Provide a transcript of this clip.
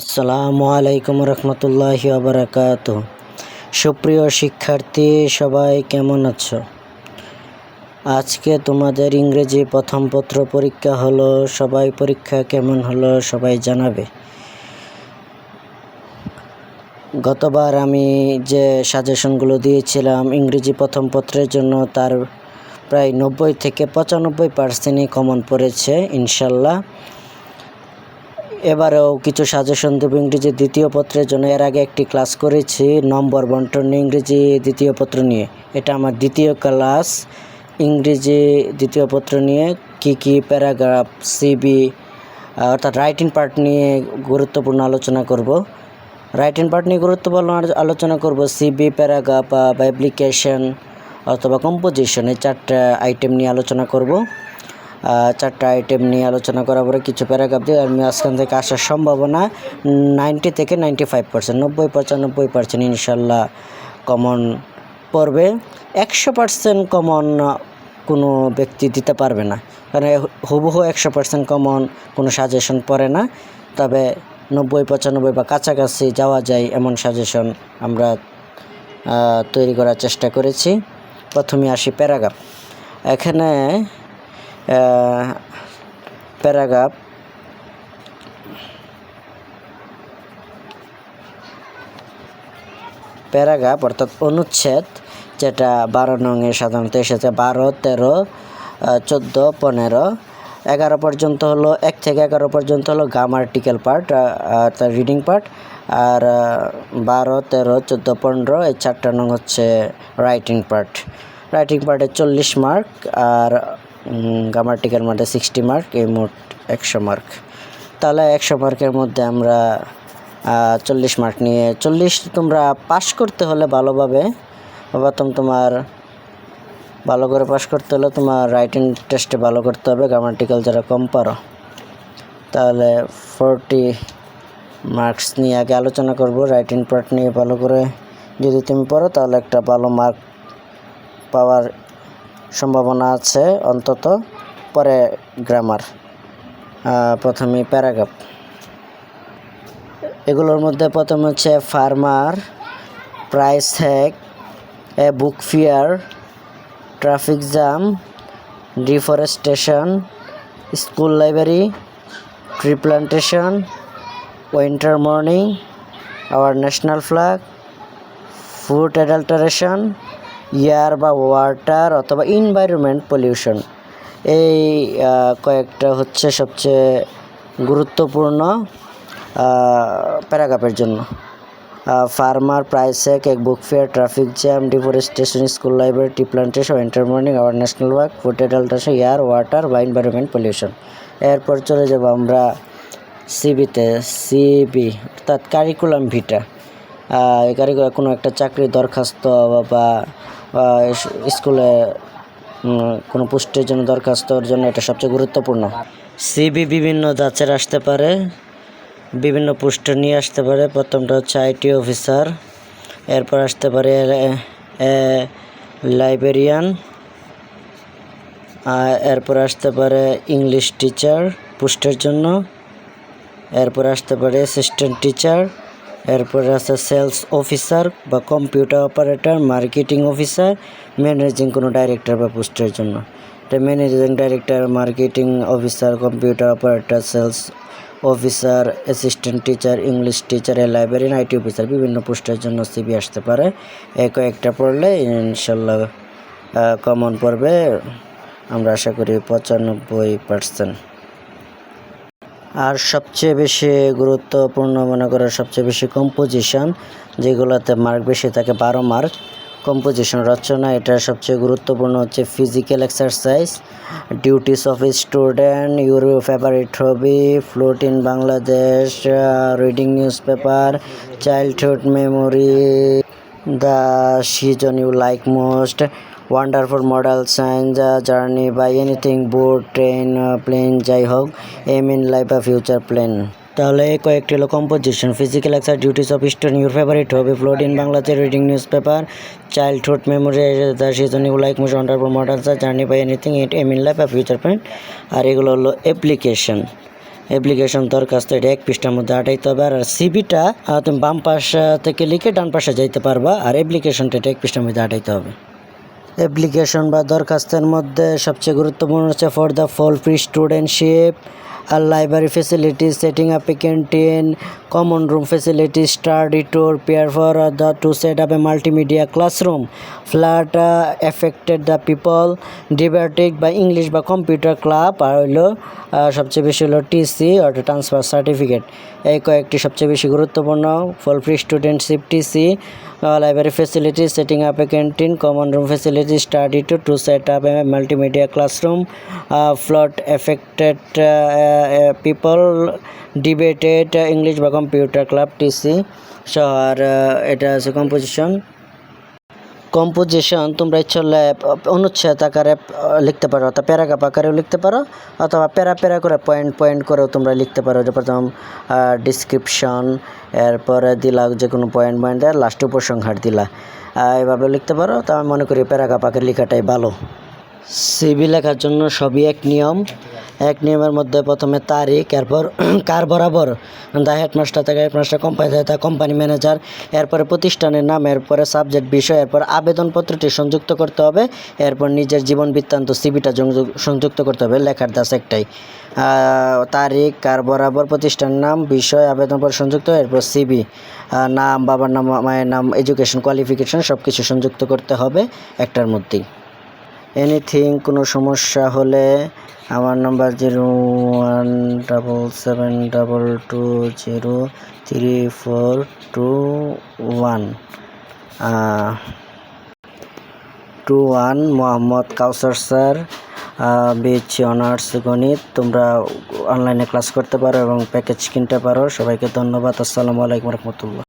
আসসালামু আলাইকুম রহমতুল্লাহ আবরাকাত সুপ্রিয় শিক্ষার্থী, সবাই কেমন আছো? আজকে তোমাদের ইংরেজি প্রথম পত্র পরীক্ষা হলো, সবাই পরীক্ষা কেমন হলো সবাই জানাবে। গতবার আমি যে সাজেশনগুলো দিয়েছিলাম ইংরেজি প্রথম পত্রের জন্য, তার প্রায় নব্বই থেকে পঁচানব্বই পার্সেন্টই কমন পড়েছে, ইনশাল্লাহ। এবারেও কিছু সাজেশন দেবো ইংরেজি দ্বিতীয় পত্রের জন্য। এর আগে একটি ক্লাস করেছি নম্বর বন্টন ইংরেজি দ্বিতীয় পত্র নিয়ে। এটা আমার দ্বিতীয় ক্লাস ইংরেজি দ্বিতীয় পত্র নিয়ে কি কি প্যারাগ্রাফ সিবি অর্থাৎ রাইটিং পার্ট নিয়ে গুরুত্বপূর্ণ আলোচনা করব। রাইটিং পার্ট নিয়ে গুরুত্বপূর্ণ আলো- আলোচনা করব সিবি প্যারাগ্রাফ বা অ্যাপ্লিকেশন অথবা কম্পোজিশন এই চারটা আইটেম নিয়ে আলোচনা করব। চারটা আইটেম নিয়ে আলোচনা করার পরে কিছু প্যারাগ্রাফ দিয়ে আমি আজখান থেকে আসার সম্ভাবনা নাইনটি থেকে নাইনটি ফাইভ পার্সেন্ট নব্বই পঁচানব্বই পার্সেন্ট ইনশাল্লাহ কমন পড়বে। একশো পার্সেন্ট কমন কোনো ব্যক্তি দিতে পারবে না। কারণ হুবহু একশো পার্সেন্ট কমন কোনো সাজেশন পড়ে না। তবে নব্বই পঁচানব্বই বা কাছাকাছি যাওয়া যায় এমন সাজেশন আমরা তৈরি করার চেষ্টা করেছি। প্রথমে আসি প্যারাগ্রাফ এখানে প্যারাগ্রাফ। প্যারাগ্রাফ অর্থাৎ অনুচ্ছেদ, যেটা বারো নঙে সাধারণত এসেছে বারো, তেরো চোদ্দ, পনেরো। এগারো পর্যন্ত হলো, এক থেকে এগারো পর্যন্ত হলো গ্রামার্টিক্যাল পার্ট অর্থাৎ রিডিং পার্ট। আর বারো, তেরো, চোদ্দ, পনেরো, এই চারটা নং হচ্ছে রাইটিং পার্ট। রাইটিং পার্টে চল্লিশ মার্ক, আর গ্রামার্টিক্যাল মধ্যে সিক্সটি মার্ক এই মোট একশো মার্ক তাহলে একশো মার্কের মধ্যে আমরা চল্লিশ মার্ক নিয়ে, চল্লিশ তোমরা পাস করতে হলে ভালোভাবে প্রথম তোমার ভালো করে পাস করতে হলে তোমার রাইটিং টেস্টে ভালো করতে হবে গ্রামাটিক্যাল যারা কম পারো। তাহলে ফোরটি মার্কস নিয়ে আগে আলোচনা করব রাইটিং পার্ট নিয়ে ভালো করে। যদি তুমি পড়ো তাহলে একটা ভালো মার্ক পাওয়ার সম্ভাবনা আছে অন্তত পরে গ্রামার প্রথমে প্যারাগ্রাফ এগুলোর মধ্যে প্রথম হচ্ছে farmer price hack a book fair traffic jam deforestation school library tree plantation winter morning hour national flag food adulteration air বা ওয়াটার অথবা ইনভায়রনমেন্ট পলিউশন এই কয়েকটা হচ্ছে সবচেয়ে গুরুত্বপূর্ণ প্যারাগ্রাফের জন্য। ফার্মার প্রাইসেক, এক book fair traffic jam deforestation school library tree plantation winter morning hour national work food adulteration air water বা এনভায়রনমেন্ট পলিউশন এরপর চলে যাব আমরা সিবিতে সিবি অর্থাৎ কারিকুলাম ভিটা এই কারিকুলাম কোনো একটা চাকরির দরখাস্ত বা- স্কুলে কোনো পোস্টের জন্য দরখাস্তর জন্য এটা সবচেয়ে গুরুত্বপূর্ণ। সিবি বিভিন্ন জাতের আসতে পারে, বিভিন্ন পোস্টার নিয়ে আসতে পারে। প্রথমটা হচ্ছে আইটি অফিসার, এরপর আসতে পারে লাইব্রেরিয়ান এরপর আসতে পারে ইংলিশ টিচার পোস্টের জন্য, এরপর আসতে পারে অ্যাসিস্ট্যান্ট টিচার। এরপরে আছে সেলস অফিসার বা computer operator marketing officer managing কোনো ডাইরেক্টর বা পোস্টের জন্য। এটা managing director marketing officer computer operator sales officer assistant teacher English teacher librarian IT officer বিভিন্ন পোস্টের জন্য সিবি আসতে পারে। এই কয়েকটা পড়লে ইনশাল্লাহ কমন পড়বে। আমরা আশা করি পঁচানব্বই পার্সেন্ট আর সবচেয়ে বেশি গুরুত্বপূর্ণ মনে করার সবচেয়ে বেশি কম্পোজিশন যেগুলোতে মার্ক বেশি থাকে বারো মার্ক কম্পোজিশন রচনা, এটা সবচেয়ে গুরুত্বপূর্ণ হচ্ছে physical exercise duties of student your favourite hobby flood in Bangladesh reading newspaper childhood memory the season you like most wonderful model science journey by anything boat train plane যাই হোক aim in life বা future plan তাহলে কয়েকটি হলো composition physical exercise duties of student your favourite hobby flood in বাংলাতে reading newspaper childhood memory the season you like most wonderful model journey by anything it aim in life বা future plan আর এগুলো হলো application application দরখাস্ত, এটা এক পৃষ্ঠার মধ্যে আটাইতে হবে। আর সিবিটা তুমি বাম পাশ থেকে লিখে ডান পাশে যাইতে পারবা। আর অ্যাপ্লিকেশনটা এটা এক পৃষ্ঠার মধ্যে আটাইতে হবে। অ্যাপ্লিকেশন বা দরখাস্তের মধ্যে সবচেয়ে গুরুত্বপূর্ণ হচ্ছে for the full free studentship R library facilities setting up canteen common room facilities study tour prayer for the to set up a multimedia classroom flood affected the people debating বা English বা computer club আর হইল সবচেয়ে বেশি হলো TC অর্থাৎ transfer certificate এই কয়েকটি সবচেয়ে বেশি গুরুত্বপূর্ণ full free studentship TC library facilities setting up a canteen common room facilities study to to set up a multimedia classroom flood affected people debated English বা কম্পিউটার ক্লাব টিসি সহ আর এটা আছে কম্পোজিশন কম্পোজিশন তোমরা ইচ্ছা হলে অনুচ্ছেদ আকারে লিখতে পারো অর্থাৎ প্যারাগ্রাফ আকারেও লিখতে পারো, অথবা প্যারা প্যারা করে পয়েন্ট পয়েন্ট করেও তোমরা লিখতে পারো, যে প্রথম ডিসক্রিপশন এরপরে দিলা যে কোনো পয়েন্ট পয়েন্ট দেয় লাস্টে উপসংহার দিলা। এভাবে লিখতে পারো, তো আমি মনে করি প্যারাগ্রাফ আকারে লেখাটাই ভালো। সিভি লেখার জন্য সবই এক নিয়ম। এক নিয়মের মধ্যে প্রথমে তারিখ, এরপর কার বরাবর দা হেডমাস্টার থেকে হেডমাস্টার কোম্পানি থেকে কোম্পানি ম্যানেজার এরপরে প্রতিষ্ঠানের নাম, এরপরে সাবজেক্ট বিষয়, এরপর আবেদনপত্রটি সংযুক্ত করতে হবে, এরপর নিজের জীবন বৃত্তান্ত সিবিটা সংযুক্ত করতে হবে, লেখার দাস একটাই। তারিখ, কার বরাবর প্রতিষ্ঠানের নাম, বিষয়, আবেদনপত্র সংযুক্ত, এরপর সিবি নাম, বাবার নাম, মায়ের নাম এডুকেশন কোয়ালিফিকেশন সব কিছু সংযুক্ত করতে হবে একটার মধ্যেই। এনিথিং কোনো সমস্যা হলে আমার number zero one double seven double two zero three four two one two one Mohammad Kawsar sir BSc honours গণিত তোমরা অনলাইনে ক্লাস করতে পারো এবং প্যাকেজ কিনতে পারো। সবাইকে ধন্যবাদ, আসসালামু আলাইকুম রহমতুল্লাহ।